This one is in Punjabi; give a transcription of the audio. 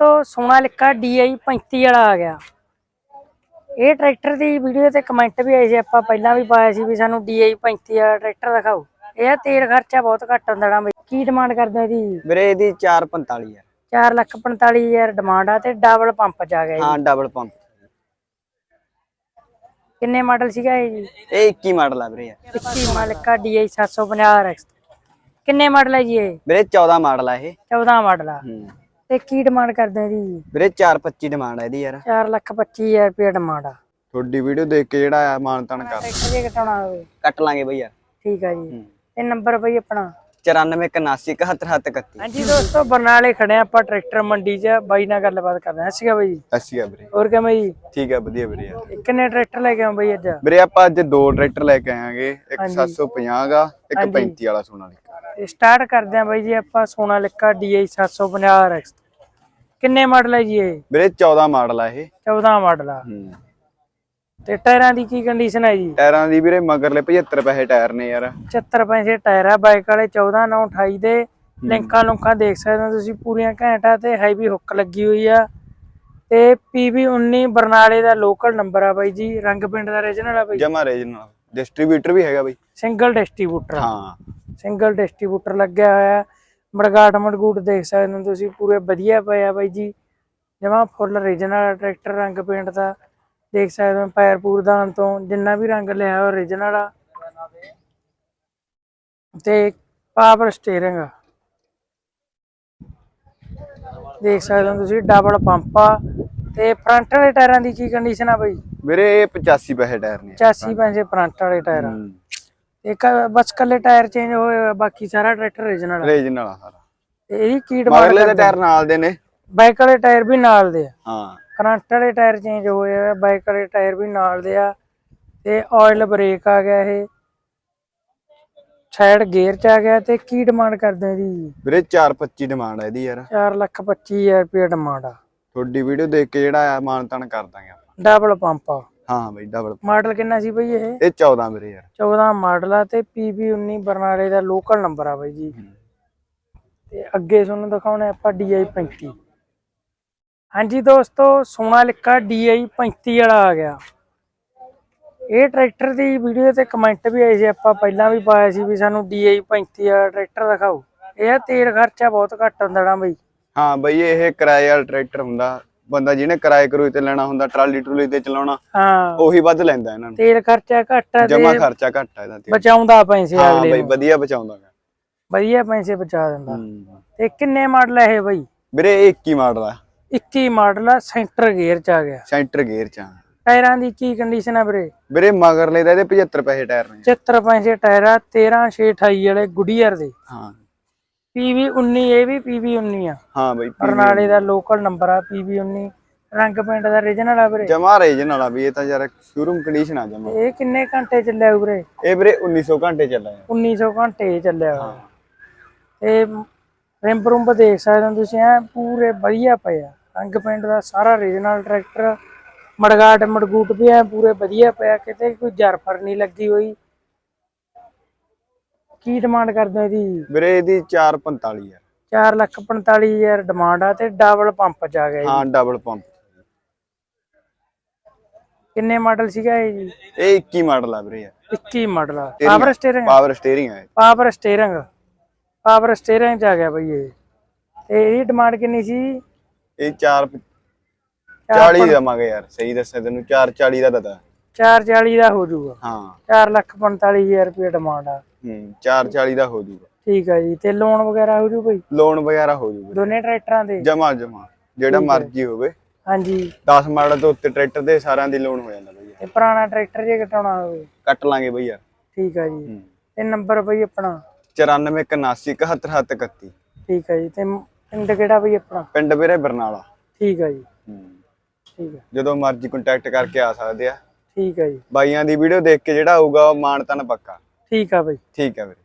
ਤੋਂ ਸੋਨਾਲਿਕਾ DI 35 ਵਾਲਾ ਆ ਗਿਆ। ਇਹ ਟਰੈਕਟਰ ਦੀ ਵੀਡੀਓ ਤੇ ਕਮੈਂਟ ਵੀ ਆਏ ਸੀ ਆਪਾਂ ਪਹਿਲਾਂ ਵੀ ਪਾਇਆ ਸੀ ਵੀ ਸਾਨੂੰ DI 35 ਵਾਲਾ ਟਰੈਕਟਰ ਦਿਖਾਓ। ਇਹ ਤੇਲ ਖਰਚਾ ਬਹੁਤ ਘੱਟ ਹੁੰਦਾ ਨਾ ਬਈ। ਕੀ ਡਿਮਾਂਡ ਕਰਦੇ ਹੋ ਇਹਦੀ? ਵੀਰੇ ਇਹਦੀ 445 ਆ 4 ਲੱਖ 45000 ਡਿਮਾਂਡ ਆ ਤੇ ਡਬਲ ਪੰਪ ਚ ਆ ਗਿਆ ਹਾਂ ਡਬਲ ਪੰਪ ਕਿੰਨੇ ਮਾਡਲ ਸੀਗਾ ਇਹ ਜੀ? ਇਹ 21 ਮਾਡਲ ਆ ਵੀਰੇ। ਯਾਰ। 21 ਮਾਲਿਕਾ DI 750 RX ਕਿੰਨੇ ਮਾਡਲ ਹੈ ਜੀ ਇਹ? ਵੀਰੇ 14 ਮਾਡਲ ਆ ਇਹ। 14 ਮਾਡਲ ਆ। ਹੂੰ। ਤੇ ਕੀ ਡਿਮਾਂਡ ਕਰਦੇ ਹੋ ਇਹਦੀ? ਵੀਰੇ 425 ਡਿਮਾਂਡ ਆ ਇਹਦੀ ਯਾਰ। 4 ਲੱਖ 25000 ਰੁਪਏ ਡਿਮਾਂਡ ਆ। ਤੁਹਾਡੀ ਵੀਡੀਓ ਦੇਖ ਕੇ ਜਿਹੜਾ ਆ ਮਾਨਤਨ ਕਰ। ਟਰੈਕਟਰ ਜੇ ਘਟਾਉਣਾ ਹੋਵੇ। ਕੱਟ ਲਾਂਗੇ ਬਈ ਯਾਰ। ਠੀਕ ਆ ਜੀ। ਹੂੰ। ਤੇ ਨੰਬਰ ਬਈ ਆਪਣਾ? 9481717731 ਹਾਂਜੀ ਦੋਸਤੋ ਬਰਨਾਲੇ ਖੜੇ ਆਪਾਂ ਟਰੈਕਟਰ ਮੰਡੀ 'ਚ। ਬਾਈ ਨਾਲ ਗੱਲਬਾਤ ਕਰਦੇ ਹਾਂ। ਸੀਗਾ ਬਾਈ ਅੱਸੀ ਆ ਵੀਰੇ। ਹੋਰ ਕਿਵੇਂ ਜੀ? ਠੀਕ ਆ ਵਧੀਆ ਵੀਰੇ ਯਾਰ। ਕਿੰਨੇ ਟਰੈਕਟਰ ਲੈ ਕੇ ਆਏ ਬਾਈ ਅੱਜ? ਵੀਰੇ ਆਪਾਂ ਅੱਜ ਦੋ ਟਰੈਕਟਰ ਲੈ ਕੇ ਆਵਾਂਗੇ। ਇੱਕ ਹਾਂਜੀ। 750 ਗਾ ਇੱਕ ਹਾਂਜੀ। 35 ਵਾਲਾ ਸੋਨਾ ਲਿਖਾ ਤੇ ਸਟਾਰਟ ਕਰਦੇ ਆ ਬਾਈ ਜੀ ਆਪਾਂ ਸੋਨਾਲਿਕਾ DI 750 RX ਕਿੰਨੇ ਮਾਡਲ ਹੈ ਜੀ ਇਹ? ਵੀਰੇ 14 ਮਾਡਲ ਆ ਇਹ। 14 ਮਾਡਲ ਆ। ਹੂੰ। ਤੇ ਟਾਇਰਾਂ ਦੀ ਕੀ ਕੰਡੀਸ਼ਨ ਹੈ ਜੀ? ਟਾਇਰਾਂ ਦੀ ਵੀਰੇ ਮਗਰਲੇ 75 ਪੈਸੇ ਟਾਇਰ ਨੇ ਯਾਰ। 76 ਪੈਸੇ ਟਾਇਰ ਆ ਬਾਈਕ ਵਾਲੇ 14 9 28 ਦੇ। ਲਿੰਕਾਂ ਲੁੰਕਾਂ ਦੇਖ ਸਕਦੇ ਹੋ ਤੁਸੀਂ ਪੂਰੀਆਂ ਘੈਂਟਾ ਤੇ ਹੈਵੀ ਹੁੱਕ ਲੱਗੀ ਹੋਈ ਆ। ਤੇ 19 ਬਰਨਾਲੇ ਦਾ ਲੋਕਲ ਨੰਬਰ ਆ ਬਾਈ ਜੀ ਰੰਗ ਪਿੰਡ ਦਾ ਰੀਜਨਲ ਆ ਬਾਈ। ਜਮਾ ਰੀਜਨਲ ਡਿਸਟ੍ਰੀਬਿਊਟਰ ਵੀ ਹੈਗਾ ਬਈ। ਸਿੰਗਲ ਡਿਸਟ੍ਰੀਬਿਊਟਰ ਹਾਂ। ਸਿੰਗਲ ਡਿਸਟ੍ਰੀਬਿਊਟਰ ਲੱਗਿਆ ਹੋਇਆ। ਮੜਗਾਟ ਮੜਗੂਟ ਦੇਖ ਸਕਦੇ ਹੋ ਤੁਸੀਂ ਪੂਰੇ ਵਧੀਆ ਪਏ ਆ ਬਾਈ ਜੀ। ਜਮਾ ਫੁੱਲ ਰੀਜਨਲ ਟਰੈਕਟਰ ਰੰਗ ਪੇਂਟ ਦਾ ਦੇਖ ਸਕਦੇ ਹੋ ਪੈਰ ਪੂਰਦਾਨ ਤੋਂ ਜਿੰਨਾ ਵੀ ਰੰਗ ਲਿਆ ਹੋਇਆ ਰੀਜਨਲ ਆ। ਤੇ ਪਾਵਰ ਸਟੀਅਰਿੰਗ ਦੇਖ ਸਕਦੇ ਹੋ ਤੁਸੀਂ ਡਬਲ ਪੰਪ ਆ। ਤੇ ਫਰੰਟ ਵਾਲੇ ਟਾਇਰਾਂ ਦੀ ਕੀ ਕੰਡੀਸ਼ਨ ਆ ਬਾਈ? ਇਹ 85 ਪੈਸੇ ਟਾਇਰ ਨੇ। 85 ਪੈਸੇ ਫਰੰਟ ਵਾਲੇ ਟਾਇਰ ਆ। ਇੱਕ ਬਸ ਕੱਲੇ ਟਾਇਰ ਚੇਂਜ ਹੋਏ ਹੋਏ ਆ, ਬਾਕੀ ਸਾਰਾ ਟਰੈਕਟਰ ਰੀਜਨਲ ਆ। ਰੀਜਨਲ ਆ ਸਾਰਾ। ਤੇ ਇਹਦੀ ਕੀ ਡਿਮਾਂਡ ਮਗਰਲੇ ਦੇ ਟਾਇਰ ਨਾਲ ਦੇ ਨੇ। ਬਾਈਕ ਵਾਲੇ ਟਾਇਰ ਵੀ ਨਾਲ ਦੇ ਆ। ਹਾਂ। ਫਰੰਟ ਵਾਲੇ ਟਾਇਰ ਚੇਂਜ ਹੋਏ ਆ ਬਾਈਕ ਵਾਲੇ ਟਾਇਰ ਵੀ ਨਾਲ ਦੇ ਆ। ਤੇ ਆਇਲ ਬ੍ਰੇਕ ਆ ਗਿਆ ਇਹ। ਸਾਈਡ ਗੇਅਰ ਚ ਆ ਗਿਆ ਤੇ ਕੀ ਡਿਮਾਂਡ ਕਰਦੇ ਆ ਇਹਦੀ? ਵੀਰੇ 425 ਡਿਮਾਂਡ ਆ ਇਹਦੀ ਯਾਰ। 4 ਲੱਖ 25000 ਰੁਪਏ ਡਿਮਾਂਡ ਆ। ਤੁਹਾਡੀ ਵੀਡੀਓ ਦੇਖ ਕੇ ਜਿਹੜਾ ਆ ਮਾਨਤਨ ਕਰ ਦਾਂਗੇ ਆਪਾਂ। ਡਬਲ ਪੰਪ ਆ। ਹਾਂ ਬਈ ਡਬਲ ਮਾਡਲ ਕਿੰਨਾ ਸੀ ਬਈ ਇਹ? ਇਹ 14 ਵੀਰੇ ਯਾਰ। 14 ਮਾਡਲ ਆ ਤੇ PB 19 ਬਰਨਾਲੇ ਦਾ ਲੋਕਲ ਨੰਬਰ ਆ ਬਈ ਜੀ। ਤੇ ਅੱਗੇ ਤੁਹਾਨੂੰ ਦਿਖਾਉਣਾ ਆਪਾਂ DI 35 ਹਾਂਜੀ ਦੋਸਤੋ ਸੋਨਾਲਿਕਾ DI 35 ਵਾਲਾ ਆ ਗਿਆ। ਇਹ ਟਰੈਕਟਰ ਦੀ ਵੀਡੀਓ ਤੇ ਕਮੈਂਟ ਵੀ ਆਏ ਸੀ ਆਪਾਂ ਪਹਿਲਾਂ ਵੀ ਪਾਇਆ ਸੀ ਵੀ ਸਾਨੂੰ DI 35 ਵਾਲਾ ਟਰੈਕਟਰ ਦਿਖਾਓ। ਇਹ ਤੇਲ ਖਰਚਾ ਬਹੁਤ ਘੱਟ ਹੁੰਦਾ ਨਾ ਬਈ। ਹਾਂ ਬਈ ਇਹ ਕਿਰਾਏ ਵਾਲਾ ਟਰੈਕਟਰ ਹੁੰਦਾ। ਬੰਦਾ ਜਿਹਨੇ ਕਿਰਾਏ ਕਰੂਏ ਤੇ ਲੈਣਾ ਹੁੰਦਾ ਟਰਾਲੀ ਟਰੂਲੀ ਤੇ ਚਲਾਉਣਾ ਹਾਂ। ਉਹੀ ਵੱਧ ਲੈਂਦਾ ਇਹਨਾਂ ਨੂੰ। ਤੇਲ ਖਰਚਾ ਘੱਟ ਆ ਜਮਾ ਖਰਚਾ ਘੱਟ ਆ ਇਹਦਾ ਤੇ। ਬਚਾਉਂਦਾ ਪੈਸੇ ਹਾਂ ਅਗਲੇ ਬਈ ਨੂੰ। ਵਧੀਆ ਬਚਾਉਂਦਾ ਗਾ। ਵਧੀਆ ਪੈਸੇ ਬਚਾ ਦਿੰਦਾ। ਹੂੰ। ਤੇ ਕਿੰਨੇ ਮਾਡਲ ਹੈ ਇਹ ਬਈ? ਵੀਰੇ ਇਹ 21 ਮਾਡਲ ਆ। 21 ਮਾਡਲ ਆ ਸੈਂਟਰ ਗੇਅਰ ਚ ਆ ਗਿਆ। ਸੈਂਟਰ ਗੇਅਰ ਚ ਆ। ਟਾਇਰਾਂ ਦੀ ਕੀ ਕੰਡੀਸ਼ਨ ਆ ਵੀਰੇ? ਵੀਰੇ ਮਗਰਲੇ ਦਾ ਇਹਦੇ 75 ਪੈਸੇ ਟਾਇਰ ਨੇ। 75 ਪੈਸੇ ਟਾਇਰ ਆ 13 628 ਵਾਲੇ ਗੁਡੀਅਰ ਦੇ। ਹਾਂ। PV 19 ਇਹ ਵੀ PV 19 ਆ। ਹਾਂ ਬਈ ਬਰਨਾਲੇ ਦਾ ਲੋਕਲ ਨੰਬਰ ਆ PV 19 ਰੰਗ ਪਿੰਡ ਦਾ ਰੀਜਨਲ ਆ ਵੀਰੇ। ਜਮਾ ਰੇਜਨ ਵਾਲਾ ਵੀ ਇਹ ਤਾਂ ਯਾਰ ਸ਼ੋਰੂਮ ਕੰਡੀਸ਼ਨ ਆ ਜਮਾ। ਇਹ ਕਿੰਨੇ ਘੰਟੇ ਚੱਲਿਆ ਵੀਰੇ? ਇਹ ਵੀਰੇ 1900 ਘੰਟੇ ਚੱਲਿਆ। 1900 ਘੰਟੇ ਚੱਲਿਆ ਹੋਇਆ ਤੇ ਰਿੰਬ ਰੁੰਬ ਦੇਖ ਸਕਦੇ ਹੋ ਤੁਸੀਂ ਐ ਪੂਰੇ ਵਧੀਆ ਪਏ ਆ। ਰੰਗ ਪਿੰਡ ਦਾ ਸਾਰਾ ਰੀਜਨਲ ਟਰੈਕਟਰ ਮੜਗਾਟ ਮੜਗੂਟ ਵੀ ਐ ਪੂਰੇ ਵਧੀਆ ਪਿਆ ਕਿਤੇ ਕੋਈ ਜਰਫਰ ਨਹੀਂ ਲੱਗੀ ਹੋਈ। ਕੀ ਡਿਮਾਂਡ ਕਰਦੇ ਹੋ ਇਹਦੀ ਵੀਰੇ ਇਹਦੀ 445 ਆ। 4 ਲੱਖ 45000 ਡਿਮਾਂਡ ਆ ਤੇ ਡਬਲ ਪੰਪ ਚ ਆ ਗਿਆ ਹਾਂ ਡਬਲ ਪੰਪ ਕਿੰਨੇ ਮਾਡਲ ਸੀਗਾ ਇਹ ਜੀ? ਇਹ 21 ਮਾਡਲ ਆ ਵੀਰੇ। ਯਾਰ 21 ਮਾਡਲ ਆ ਪਾਵਰ ਸਟੀਅਰਿੰਗ ਪਾਵਰ ਸਟੀਅਰਿੰਗ ਆ। ਪਾਵਰ ਸਟੀਅਰਿੰਗ ਪਾਵਰ ਸਟੀਅਰਿੰਗ ਚ ਆ ਗਿਆ ਬਈ ਇਹ। ਤੇ ਇਹਦੀ ਡਿਮਾਂਡ ਕਿੰਨੀ ਸੀ? ਇਹ 4 40 ਦਵਾਂਗੇ ਯਾਰ ਸਹੀ ਦੱਸਿਆ ਤੈਨੂੰ 440 ਦਾ ਦਦਾ 440 ਦਾ ਹੋ ਜਾਊਗਾ। ਹਾਂ। 4 ਲੱਖ 45000 ਰੁਪਏ ਡਿਮਾਂਡ ਆ। ਹੂੰ 440 ਦਾ ਹੋ ਜੂਗਾ। ਠੀਕ ਆ ਜੀ ਤੇ ਲੋਨ ਵਗੈਰਾ ਹੋ ਜੂ ਬਈ ਲੋਨ ਵਗੈਰਾ ਹੋ ਜੂਗਾ। ਦੋਨੇ ਟਰੈਕਟਰਾਂ ਦੇ? ਜਮਾ ਜਮਾ ਜਿਹੜਾ ਮਰਜ਼ੀ ਹੋਵੇ। ਹਾਂਜੀ। 10 ਮਾਡਲ ਤੋਂ ਉੱਤੇ ਟਰੈਕਟਰ ਦੇ ਸਾਰਿਆਂ ਦੀ ਲੋਨ ਹੋ ਜਾਂਦਾ ਬਈ। ਤੇ ਪੁਰਾਣਾ ਟਰੈਕਟਰ ਜੇ ਘਟਾਉਣਾ ਹੋਵੇ? ਕੱਟ ਲਾਂਗੇ ਬਈ ਯਾਰ। ਠੀਕ ਆ ਜੀ। ਹੂੰ। ਤੇ ਨੰਬਰ ਬਈ ਆਪਣਾ? 9481771731 ਠੀਕ ਆ ਜੀ ਤੇ ਪਿੰਡ ਕਿਹੜਾ ਬਈ ਆਪਣਾ? ਪਿੰਡ ਵੀਰੇ ਬਰਨਾਲਾ। ਠੀਕ ਆ ਜੀ। ਠੀਕ ਆ। ਜਦੋਂ ਮਰਜ਼ੀ ਕੰਟੈਕਟ ਕਰਕੇ ਆ ਸਕਦੇ ਆ। ਠੀਕ ਆ ਜੀ। ਬਾਈਆਂ ਦੀ ਵੀਡੀਓ ਦੇਖ ਕੇ ਜਿਹੜਾ ਆਊਗਾ ਉਹ ਮਾਨਤਨ ਪੱਕਾ। ਠੀਕ ਆ ਬਾਈ। ਠੀਕ ਆ ਵੀਰੇ।